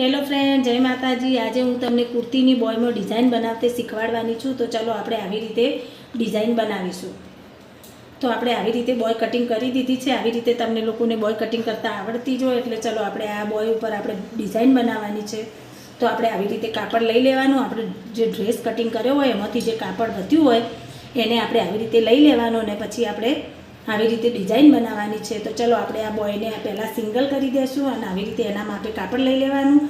Hello friend જય માતાજી. આજે હું તમને કુર્તીની બોયમાં ડિઝાઇન બનાવતે શીખવાડવાની છું. તો ચલો આપણે આવી રીતે ડિઝાઇન બનાવીશું. તો આપણે આવી રીતે બોય કટિંગ કરી દીધી છે. આવી રીતે તમને લોકોને બોય કટિંગ કરતાં આવડતી જ હોય, એટલે ચલો આપણે આ બોય ઉપર આપણે ડિઝાઇન બનાવવાની છે. તો આપણે આવી રીતે કાપડ લઈ લેવાનું. આપણે જે ડ્રેસ કટિંગ કર્યો હોય, એમાંથી જે કાપડ વધ્યું હોય, એને આપણે આવી રીતે લઈ લેવાનું અને પછી આપણે આવી રીતે ડિઝાઇન બનાવવાની છે, તો ચલો આપણે આ બોયને પહેલાં સિંગલ કરી દઈશું અને આવી રીતે એના માપે કાપડ લઈ લેવાનું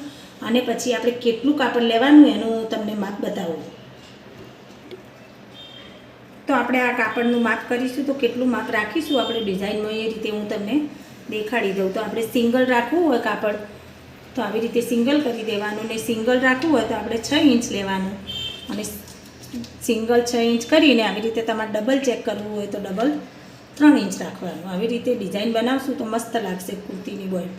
અને પછી આપણે કેટલું કાપડ લેવાનું એનું તમને માપ બતાવું. તો આપણે આ કાપડનું માપ કરીશું, તો કેટલું માપ રાખીશું આપણે ડિઝાઇનમાં એ રીતે હું તમને દેખાડી દઉં. તો આપણે સિંગલ રાખવું હોય કાપડ, તો આવી રીતે સિંગલ કરી દેવાનું ને સિંગલ રાખવું હોય તો આપણે છ ઇંચ લેવાનું અને સિંગલ છ ઇંચ કરીને આવી રીતે તમારે ડબલ ચેક કરવું હોય તો ડબલ ત્રણ ઇંચ રાખવાનું. આવી રીતે ડિઝાઇન બનાવશું તો મસ્ત લાગશે કુર્તીની બોય.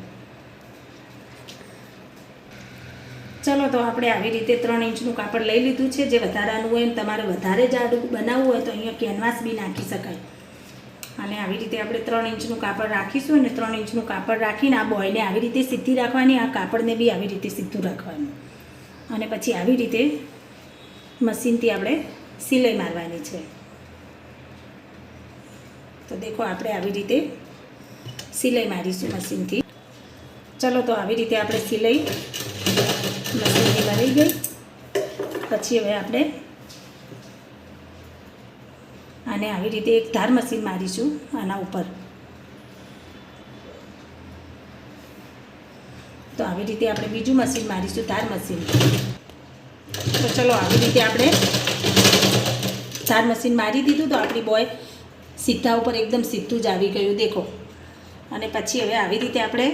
ચલો તો આપણે આવી રીતે ત્રણ ઇંચનું કાપડ લઈ લીધું છે. જે વધારાનું હોય એમ તમારે વધારે જાડું બનાવવું હોય તો અહીંયા કેનવાસ બી નાખી શકાય. અને આવી રીતે આપણે ત્રણ ઇંચનું કાપડ રાખીશું અને ત્રણ ઇંચનું કાપડ રાખીને આ બોયને આવી રીતે સીધી રાખવાની, આ કાપડને બી આવી રીતે સીધું રાખવાનું. અને પછી આવી રીતે મશીનથી આપણે સિલાઈ મારવાની છે. તો દેખો, આપણે આવી રીતે સિલાઈ મારીશું મશીનથી. ચલો, તો આવી રીતે આપણે સિલાઈ મશીનથી મારી ગઈ. પછી હવે આપણે આને આવી રીતે એક ધાર મશીન મારીશું આના ઉપર. તો આવી રીતે આપણે બીજું મશીન મારીશું, ધાર મશીન. તો ચલો, આવી રીતે આપણે ધાર મશીન મારી દીધું તો આપણી બોય સીધા ઉપર એકદમ સીધું જ આવી ગયું, દેખો. અને પછી હવે આવી રીતે આપણે,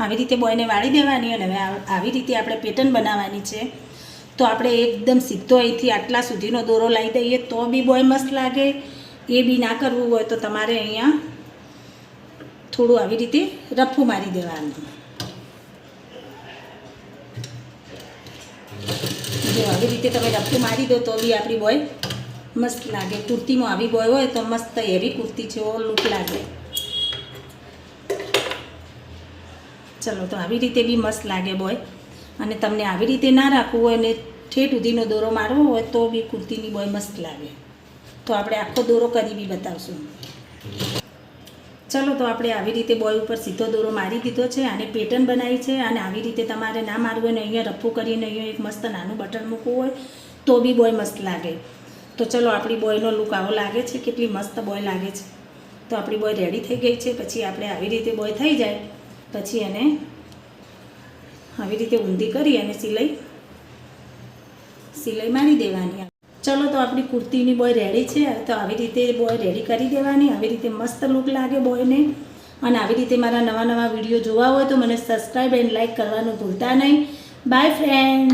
આવી રીતે બોયને વાળી દેવાની અને હવે આવી રીતે આપણે પેટર્ન બનાવવાની છે. તો આપણે એકદમ સીધો અહીંથી આટલા સુધીનો દોરો લાવી દઈએ તો બી બોય મસ્ત લાગે. એ બી ના કરવું હોય તો તમારે અહીંયા થોડું આવી રીતે રફું મારી દેવાનું. જો આવી રીતે તમે રફું મારી દો તો બી આપણી બોય મસ્ત લાગે. કુર્તીમાં આવી બોય હોય તો મસ્ત હેવી કુર્તી જેવો લુક લાગે. ચલો, તો આવી રીતે બી મસ્ત લાગે બોય. અને તમને આવી રીતે ના રાખવું હોય ને ઠેઠ સુધીનો દોરો મારવો હોય તો બી કુર્તીની બોય મસ્ત લાગે. તો આપણે આખો દોરો કરી બી બતાવશું. ચલો, તો આપણે આવી રીતે બોય ઉપર સીધો દોરો મારી દીધો છે અને પેટર્ન બનાવી છે અને આવી રીતે તમારે ના મારવું હોય અહીંયા રફું કરીને અહીંયા એક મસ્ત નાનું બટન મૂકવું હોય તો બી બોય મસ્ત લાગે. તો ચલો આપણી બોયનો લુક આવો લાગે છે, કેટલી મસ્ત બોય લાગે છે. તો આપણી બોય રેડી થઈ ગઈ છે, પછી આપણે આવી રીતે બોય થઈ જાય, પછી એને આવી રીતે ઊંધી કરી અને સિલાઈ સિલાઈ મારી દેવાની. ચલો તો આપણી કુર્તીની બોય રેડી છે, તો આવી રીતે બોય રેડી કરી દેવાની, આવી રીતે મસ્ત લુક લાગે બોયને. અને આવી રીતે મારા નવા નવા વીડિયો જોવા હોય તો મને સબસ્ક્રાઈબ એન્ડ લાઈક કરવાનું ભૂલતા નહીં. By friend